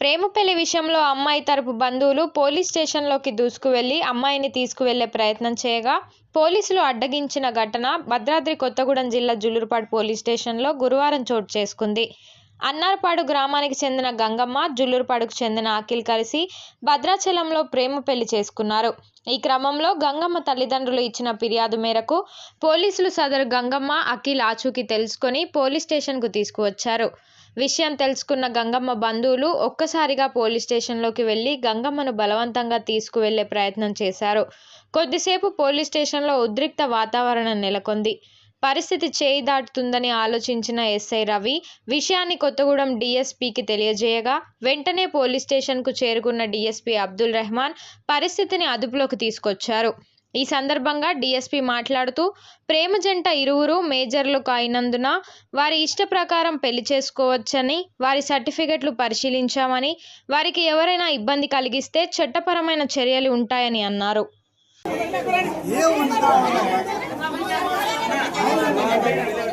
ప్రేమ పెళ్ళి విషయంలో అమ్మాయి తరపు బంధువులు పోలీస్ స్టేషన్లోకి దూసుకువెళ్ళి అమ్మాయిని తీసుకువెళ్ళే ప్రయత్నం చేయగా పోలీసులు అడ్డగించిన ఘటన భద్రాద్రి కొత్తగూడెం జిల్లా జులూరుపాడు పోలీస్ స్టేషన్లో గురువారం చోటు చేసుకుంది. అన్నారపాడు గ్రామానికి చెందిన గంగమ్మ జుల్లూరుపాడుకు చెందిన అఖిల్ కలిసి భద్రాచలంలో ప్రేమ పెళ్ళి చేసుకున్నారు. ఈ క్రమంలో గంగమ్మ తల్లిదండ్రులు ఇచ్చిన ఫిర్యాదు మేరకు పోలీసులు సదరు గంగమ్మ అఖిల్ ఆచూకీ తెలుసుకొని పోలీస్ స్టేషన్కు తీసుకువచ్చారు. విషయం తెలుసుకున్న గంగమ్మ బంధువులు ఒక్కసారిగా పోలీస్ స్టేషన్లోకి వెళ్ళి గంగమ్మను బలవంతంగా తీసుకువెళ్ళే ప్రయత్నం చేశారు. కొద్దిసేపు పోలీస్ స్టేషన్లో ఉద్రిక్త వాతావరణం నెలకొంది. పరిస్థితి చేయి దాటుతుందని ఆలోచించిన ఎస్ఐ రవి విషయాన్ని కొత్తగూడెం డీఎస్పీకి తెలియజేయగా వెంటనే పోలీస్ స్టేషన్కు చేరుకున్న డీఎస్పీ అబ్దుల్ రెహమాన్ పరిస్థితిని అదుపులోకి తీసుకొచ్చారు. ఈ సందర్భంగా డీఎస్పీ మాట్లాడుతూ ప్రేమ జంట ఇరువురు మేజర్లు అయినందున వారి ఇష్ట ప్రకారం పెళ్ళి చేసుకోవచ్చని వారి సర్టిఫికెట్లు పరిశీలించామని వారికి ఎవరైనా ఇబ్బంది కలిగిస్తే చట్టపరమైన చర్యలు ఉంటాయని అన్నారు. Thank you.